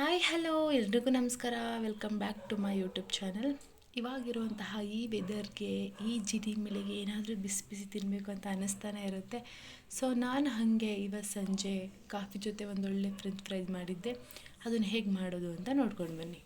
Hi, hello, ಎಲ್ರಿಗೂ ನಮಸ್ಕಾರ. Welcome back to my YouTube channel ಇವಾಗಿರುವಂತಹ ಈ ವೆದರ್ಗೆ ಈ ಜಿಡಿ ಮೇಲೆಗೆ ಏನಾದರೂ ಬಿಸಿ ಬಿಸಿ ತಿನ್ನಬೇಕು ಅಂತ ಅನ್ನಿಸ್ತಾನೆ ಇರುತ್ತೆ. ಸೊ ನಾನು ಹಾಗೆ ಇವತ್ತು ಸಂಜೆ ಕಾಫಿ ಜೊತೆ ಒಂದೊಳ್ಳೆ ಫ್ರೆಂಚ್ ಫ್ರೈಸ್ ಮಾಡಿದ್ದೆ. ಅದನ್ನು ಹೇಗೆ ಮಾಡೋದು ಅಂತ ನೋಡ್ಕೊಂಡು ಬನ್ನಿ.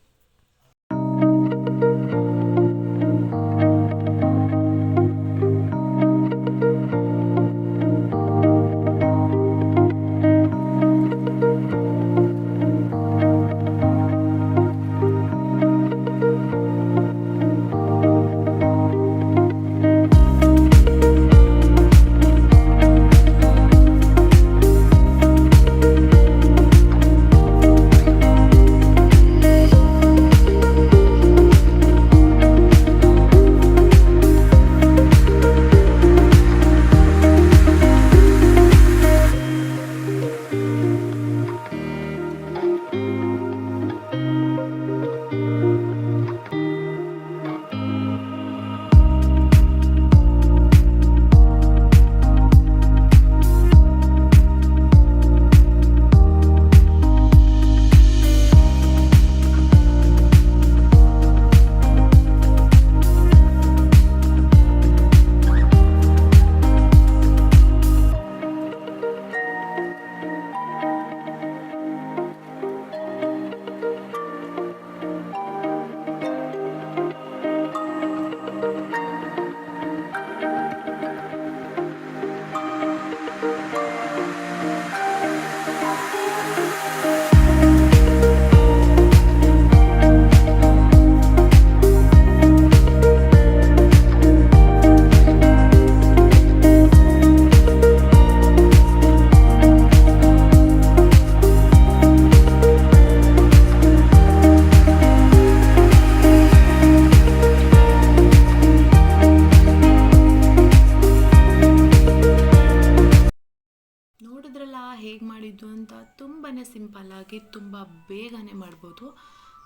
ಹೇಗೆ ಮಾಡಿದ್ದು ಅಂತ ತುಂಬಾ ಸಿಂಪಲ್ಲಾಗಿ ತುಂಬ ಬೇಗನೆ ಮಾಡ್ಬೋದು.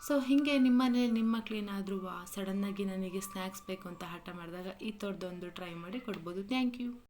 ಸೊ ಹೀಗೆ ನಿಮ್ಮನೆ ನಿಮ್ಮ ಮಕ್ಕಳೇನಾದರೂ ಸಡನ್ನಾಗಿ ನನಗೆ ಸ್ನ್ಯಾಕ್ಸ್ ಬೇಕು ಅಂತ ಹಠ ಮಾಡಿದಾಗ ಈ ಥರದ್ದೊಂದು ಟ್ರೈ ಮಾಡಿ ಕೊಡ್ಬೋದು. Thank you